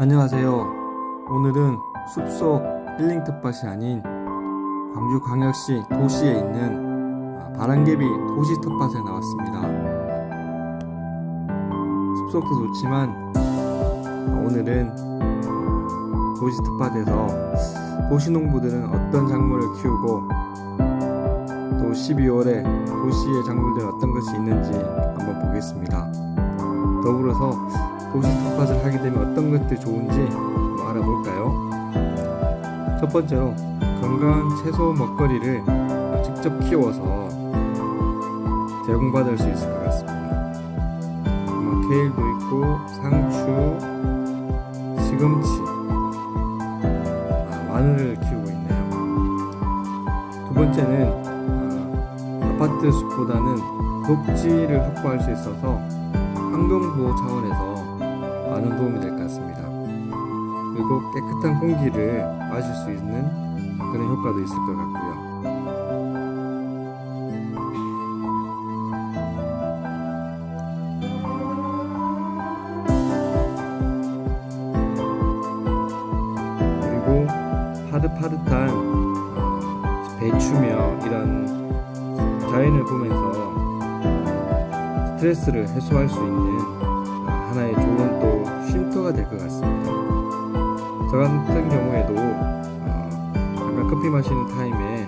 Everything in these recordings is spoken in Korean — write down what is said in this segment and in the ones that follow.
안녕하세요. 오늘은 숲속 힐링 텃밭이 아닌 광주 광역시 도시에 있는 아, 바람개비 도시 텃밭에 나왔습니다. 숲속도 좋지만 아, 오늘은 도시 텃밭에서 도시 농부들은 어떤 작물을 키우고 또 12월에 도시의 작물들은 어떤 것이 있는지 한번 보겠습니다. 더불어서 도시 텃밭을 하게 되면 어떤 것들이 좋은지 알아볼까요? 첫 번째로 건강한 채소 먹거리를 직접 키워서 제공받을 수 있을 것 같습니다. 뭐 케일도 있고 상추, 시금치, 아, 마늘을 키우고 있네요. 두 번째는 아, 아파트 숲보다는 녹지를 확보할 수 있어서 환경보호 차원에서 많은 도움이 될 것 같습니다. 그리고 깨끗한 공기를 마실 수 있는 그런 효과도 있을 것 같고요. 그리고 파릇파릇한 어, 배추며 이런 자연을 보면서 스트레스를 해소할 수 있는 하나의 좋은 또 쉼터가 될 것 같습니다. 저 같은 경우에도 어, 잠깐 커피 마시는 타임에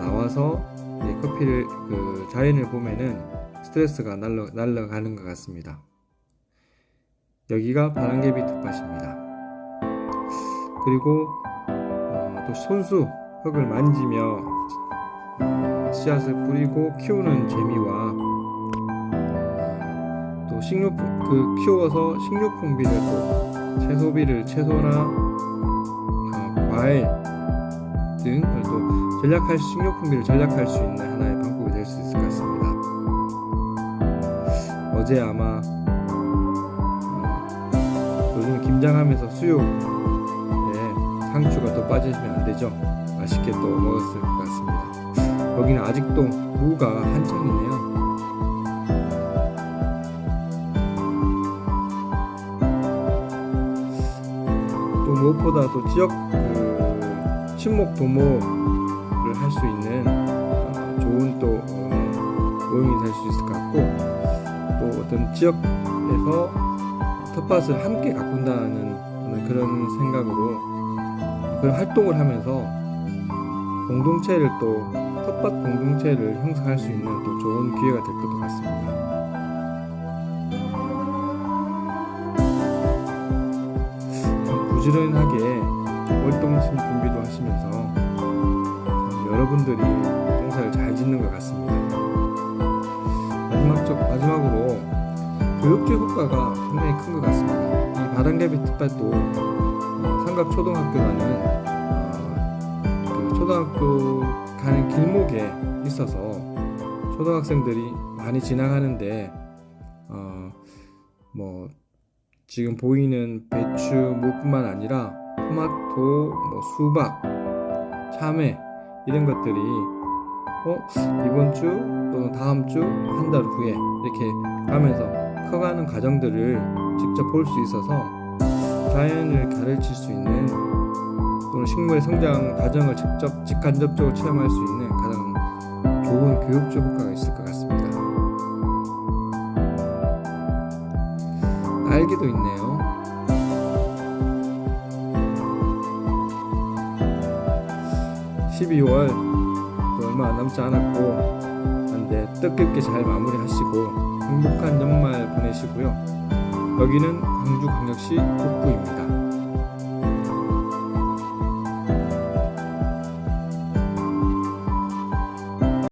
나와서 이 커피를 그 자연을 보면은 스트레스가 날러 날러가는 것 같습니다. 여기가 바람개비 텃밭입니다. 그리고 어, 또 손수 흙을 만지며 어, 씨앗을 뿌리고 키우는 재미와 또 식료품 그 키워서 식료품비를 또 채소비를 채소나 어, 과일 등을 또 수- 식료품비를 전략할 수 있는 하나의 방법이 될 수 있을 것 같습니다. 어제 아마 어, 요즘 김장하면서 수육에 상추가 또 빠지시면 안 되죠. 맛있게 또 먹었을 것 같습니다. 여기는 아직도 무가 한창이네요. 무엇보다 또 지역 그 친목 도모를 할 수 있는 어, 좋은 또 어, 모임이 될 수 있을 것 같고 또 어떤 지역에서 텃밭을 함께 가꾼다는 그런 생각으로 그런 활동을 하면서 공동체를 또 텃밭 공동체를 형성할 수 있는 또 좋은 기회가 될 것도 같습니다. 부지런하게 월동심 준비도 하시면서 참 여러분들이 농사를 잘 짓는 것 같습니다. 마지막적 마지막으로 교육적 효과가 상당히 큰 것 같습니다. 이 바람개비 텃밭도 어, 삼각 초등학교라는 어, 그 초등학교 가는 길목에 있어서 초등학생들이 많이 지나가는데 어, 뭐 지금 보이는 배추, 무뿐만 아니라 토마토, 뭐 수박, 참외 이런 것들이 어 이번 주 또는 다음 주 한 달 후에 이렇게 가면서 커가는 과정들을 직접 볼 수 있어서 자연을 가르칠 수 있는 또는 식물의 성장 과정을 직접 직간접적으로 체험할 수 있는 가장 좋은 교육적 효과가 있을 것 같습니다. 날개도 있네요. (12월) 또 얼마 안 남지 않았고 한데 뜻깊게 잘 마무리하시고 행복한 연말 보내시고요 여기는 광주광역시 북구입니다